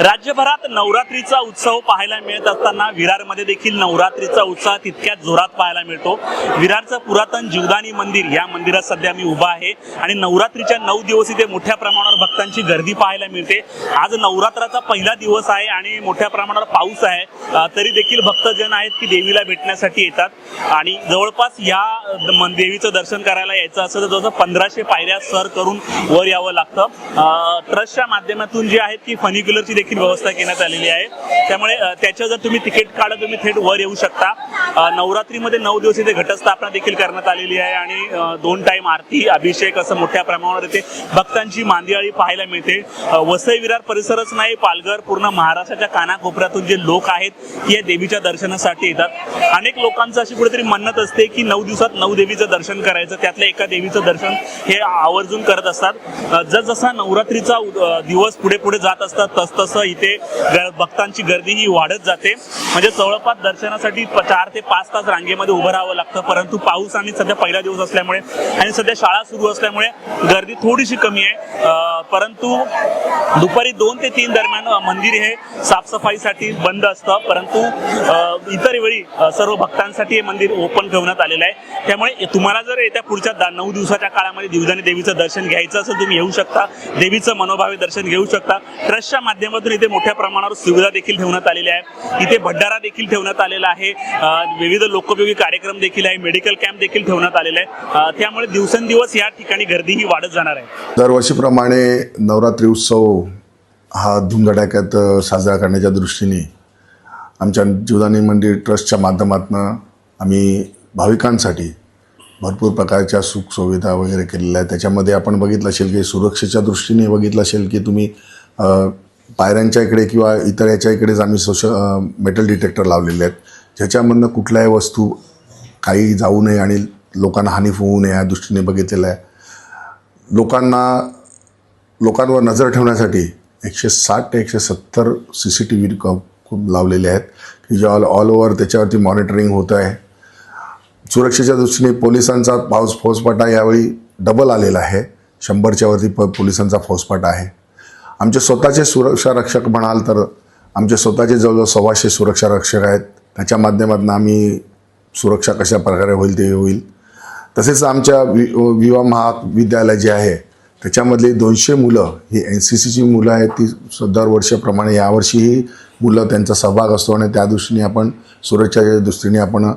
राज्यभरात नवरात्रीचा उत्सव पाहायला मिळत असताना विरारमध्ये देखील नवरात्रीचा उत्साह तितक्याच जोरात पाहायला मिळतो. विरारचं पुरातन जीवदानी मंदिर या मंदिरात सध्या मी उभा आहे आणि नवरात्रीच्या नऊ दिवस इथे मोठ्या प्रमाणावर भक्तांची गर्दी पाहायला मिळते. आज नवरात्राचा पहिला दिवस आहे आणि मोठ्या प्रमाणावर पाऊस आहे. तरी देखील भक्तजन आहेत की देवीला भेटण्यासाठी येतात. आणि जवळपास या मन- देवीचं दर्शन करायला यायचं असेल तर जवळजवळ पंधराशे पायऱ्या सर करून वर यावं लागतं. ट्रस्टच्या माध्यमातून जे आहेत की फनिक्युलरची देखील देखील व्यवस्था करण्यात आलेली आहे. त्यामुळे त्याच्या जर तुम्ही तिकीट काढा तुम्ही थेट वर येऊ शकता. नवरात्रीमध्ये नऊ दिवस इथे घटस्थापना देखील करण्यात आलेली आहे आणि दोन टाइम आरती अभिषेक असं मोठ्या प्रमाणावर इथे भक्तांची मांदियाळी पाहायला मिळते. वसई विरार परिसरच नाही पालघर पूर्ण महाराष्ट्राच्या कानाकोपऱ्यातून जे लोक आहेत या देवीच्या दर्शनासाठी येतात. अनेक लोकांचं अशी कुठेतरी म्हणत असते की नऊ दिवसात नऊ देवीचं दर्शन करायचं त्यातल्या एका देवीचं दर्शन हे आवर्जून करत असतात. जसजसा नवरात्रीचा दिवस पुढे पुढे जात असतात तसतसं इथे भक्तांची गर्दी ही वाढत जाते. म्हणजे जवळपास दर्शनासाठी चार ते पाच तास रांगेमध्ये उभं राहावं लागतं. परंतु पाऊस आणि सध्या पहिला दिवस असल्यामुळे आणि सध्या शाळा सुरू असल्यामुळे गर्दी थोडीशी कमी आहे. परंतु दुपारी दोन ते तीन दरम्यान मंदिर हे साफसफाईसाठी बंद असतं. परंतु इतर वेळी सर्व भक्तांसाठी हे मंदिर ओपन ठेवण्यात आलेलं आहे. त्यामुळे तुम्हाला जर येत्या पुढच्या नऊ दिवसाच्या काळामध्ये दिवजाने देवीचं दर्शन घ्यायचं असेल तुम्ही येऊ शकता. देवीचं मनोभावे दर्शन घेऊ शकता. ट्रस्टच्या माध्यमातून इथे मोठ्या प्रमाणावर सुविधा देखील ठेवण्यात आलेल्या आहे इथे भंडारा देखील ठेवण्यात आलेला आहे. विविध लोकोपयोगी कार्यक्रम देखील आहे. मेडिकल कॅम्प देखील ठेवण्यात आलेला आहे. त्यामुळे दिवसेंदिवस या ठिकाणी गर्दीही वाढत जाणार आहे. दरवर्षीप्रमाणे नवरात्री उत्सव हा धुमधडाक्यात साजरा करण्याच्या दृष्टीने आमच्या जीवदानी मंदिर ट्रस्टच्या माध्यमातून आम्ही भाविकांसाठी भरपूर प्रकारच्या सुखसुविधा वगैरे केलेल्या आहेत. त्याच्यामध्ये आपण बघितलं असेल की सुरक्षेच्या दृष्टीने बघितलं असेल की तुम्ही पायऱ्यांच्या इकडे किंवा इतर याच्या इकडेच आम्ही सोशल मेटल डिटेक्टर लावलेले आहेत. ज्याच्यामधनं कुठल्याही वस्तू काही जाऊ नये आणि लोकांना हानी होऊ नये या दृष्टीने बघितलेलं आहे. लोकांना लोकांवर नजर ठेवण्यासाठी एकशे साठ ते एकशे सत्तर सी सी टी व्ही खूप लावलेले आहेत की जे ऑल ऑल ओव्हर त्याच्यावरती मॉनिटरिंग होतं आहे. सुरक्षेच्या दृष्टीने पोलिसांचा पाऊस फौजपाटा यावेळी डबल आलेला आहे. शंभरच्यावरती प पोलिसांचा फौजपाटा आहे. आमचे स्वतःचे सुरक्षा रक्षक म्हणाल तर आमचे स्वतःचे जवळजवळ सव्वाशे सुरक्षा रक्षक आहेत. त्याच्या माध्यमातून आम्ही सुरक्षा कशा प्रकारे होईल ते होईल. तसेच आमच्या वि विवा महाविद्यालय जे आहे त्याच्यामधली दोनशे मुलं ही एन सी सीची मुलं आहेत ती स- दरवर्षीप्रमाणे यावर्षीही मुलं त्यांचा सहभाग असतो आणि त्या दृष्टीने आपण सुरक्षाच्या दृष्टीने आपण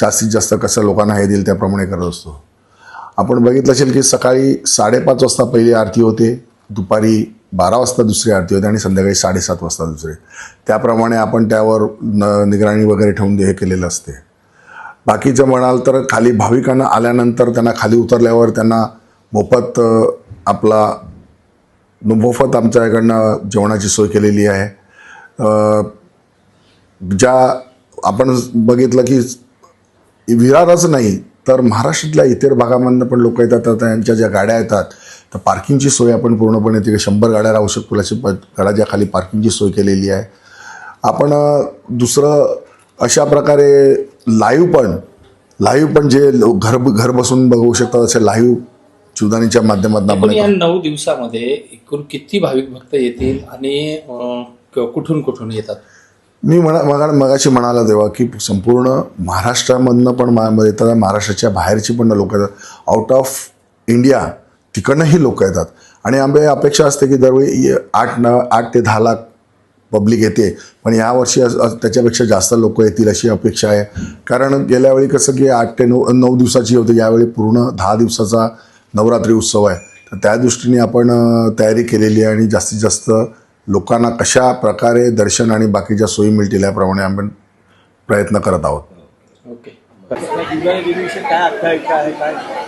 जास्तीत जास्त कसं लोकांना हे देईल त्याप्रमाणे करत असतो. आपण बघितलं असेल की सकाळी साडेपाच वाजता पहिली आरती होते. दुपारी बारा वाजता दुसरी आरती होते आणि संध्याकाळी साडेसात वाजता दुसरी. त्याप्रमाणे आपण त्यावर न निगराणी वगैरे ठेवून हे केलेलं असते. बाकीचं म्हणाल तर खाली भाविकांना आल्यानंतर त्यांना खाली उतरल्यावर त्यांना मोफत आपला मोफत आमच्या इकडनं जेवणाची सोय केलेली आहे. ज्या आपण बघितलं की विरारच नाही तर महाराष्ट्रातल्या इतर भागामधनं पण लोक येतात तर त्यांच्या ज्या गाड्या येतात तर पार्किंगची सोय आपण पूर्णपणे तिथे शंभर गाड्या राहू शकतो अशी प गडाच्या खाली पार्किंगची सोय केलेली आहे. आपण दुसरं अशा प्रकारे लाईव्ह पण लाईव्ह पण जे घर घर बसून बघू शकतात असे लाईव्ह जीवदानीच्या माध्यमातून पण आपण या नऊ दिवसामध्ये एकूण किती भाविक भक्त येतील आणि कुठून कुठून येतात? मी म्हणा मगा मगाशी म्हणाला तेव्हा की संपूर्ण महाराष्ट्रामधनं पण मा येतात महाराष्ट्राच्या बाहेरची पण लोक येतात आउट ऑफ इंडिया तिकडनंही लोक येतात. आणि आंबे अपेक्षा असते की दरवेळी आठ न आठ ते दहा लाख पब्लिक येते पण यावर्षी त्याच्यापेक्षा जास्त लोक येतील अशी अपेक्षा आहे. कारण गेल्यावेळी कसं की आठ ते नऊ नऊ दिवसाची होती यावेळी पूर्ण दहा दिवसाचा नवरात्री उत्सव आहे. तर त्या दृष्टीने आपण तयारी केलेली आहे आणि जास्तीत जास्त लोकांना कशा प्रकारे दर्शन आणि बाकीच्या सोयी मिळतील याप्रमाणे आपण प्रयत्न करत आहोत. ओके.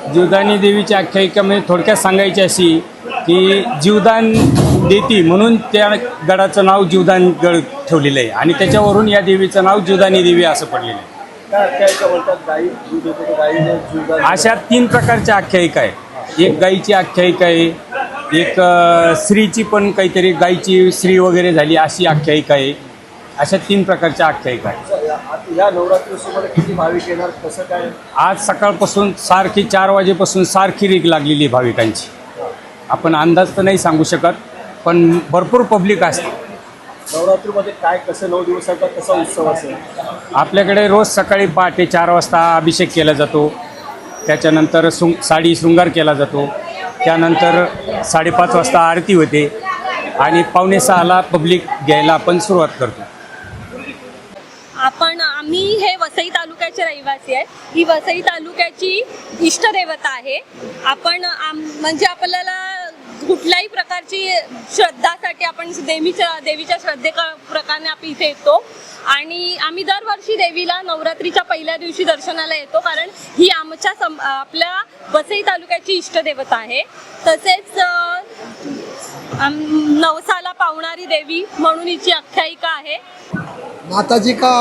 जीवदानी देवीची आख्यायिका म्हणजे थोडक्यात सांगायची अशी की जीवदान देती म्हणून त्या गडाचं नाव जीवदान गड ठेवलेलं आहे. आणि त्याच्यावरून या देवीचं नाव जीवदानी देवी असं पडलेलं आहे. अशा तीन प्रकारच्या आख्यायिका आहे एक गाईची आख्यायिका आहे एक स्त्रीची पण काहीतरी गाईची स्त्री वगैरे झाली अशी आख्यायिका आहे. अशा तीन प्रकारच्या आख्यायिका आहे या नवरात्रोत्सवाला किती भाविक येणार? कसं काय? आज सकाळपासून सारखी चार वाजेपासून सारखी रीक लागलेली आहे भाविकांची. आपण अंदाज तर नाही सांगू शकत पण भरपूर पब्लिक असते. नवरात्रीमध्ये काय कसं नऊ दिवसाचा कसा उत्सव असेल? आपल्याकडे रोज सकाळी पहाटे चार वाजता अभिषेक केला जातो. त्याच्यानंतर शृंग साडी शृंगार केला जातो. त्यानंतर साडेपाच वाजता आरती होते. आणि पावणे सहाला पब्लिक घ्यायला आपण सुरुवात करतो. आपण आम्ही हे वसई तालुक्याचे रहिवासी आहे. ही वसई तालुक्याची इष्टदेवता आहे. आपण आम- म्हणजे आपल्याला कुठल्याही प्रकारची श्रद्धासाठी आपण देवीच्या देवीच्या श्रद्धे प्रकारे आपण इथे येतो. आणि आम्ही दरवर्षी देवीला नवरात्रीच्या पहिल्या दिवशी दर्शनाला येतो कारण ही आमच्या सम आपल्या वसई तालुक्याची इष्टदेवता आहे. तसेच नवसाला पावणारी देवी म्हणून हिची आख्यायिका आहे. माता जी का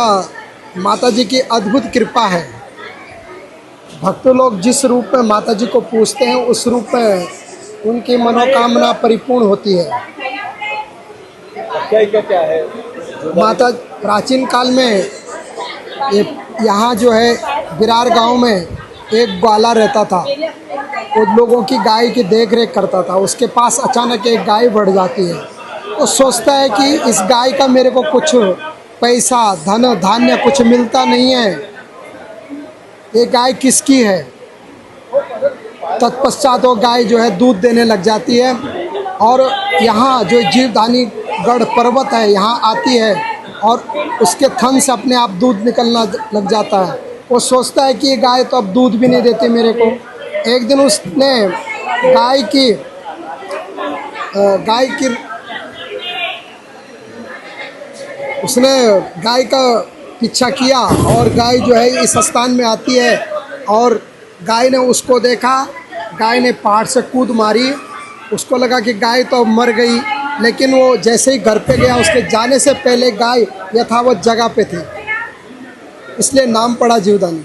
माता जी की अद्भुत कृपा है। भक्त लोग जिस रूप में माता जी को पूछते हैं उस रूप में उनकी मनोकामना परिपूर्ण होती है। आख्यायिका क्या है? माता प्राचीन काल में यहाँ जो है बिरार गाँव में एक ग्वाला रहता था। वो लोगों की गाय की देख रेख करता था। उसके पास अचानक एक गाय बढ़ जाती है। वो सोचता है कि इस गाय का मेरे को कुछ पैसा, धन, धान्य कुछ मिलता नहीं है। ये गाय किसकी है? तत्पश्चात वो गाय जो है दूध देने लग जाती है और यहाँ जो जीवधानी गढ़ पर्वत है, यहाँ आती है और उसके थन से अपने आप दूध निकलना लग जाता है। वो सोचता है कि ये गाय तो अब दूध भी नहीं देती मेरे को। एक दिन उसने गाय की गाय की उसने गाय का पीछा किया और गाय जो है इस स्थान में आती है और गाय ने उसको देखा। गाय ने पहाड़ से कूद मारी। उसको लगा कि गाय तो मर गई, लेकिन वो जैसे ही घर पे गया, उसके जाने से पहले गाय यथावत जगह पे थी। इसलिए नाम पड़ा जीवदानी।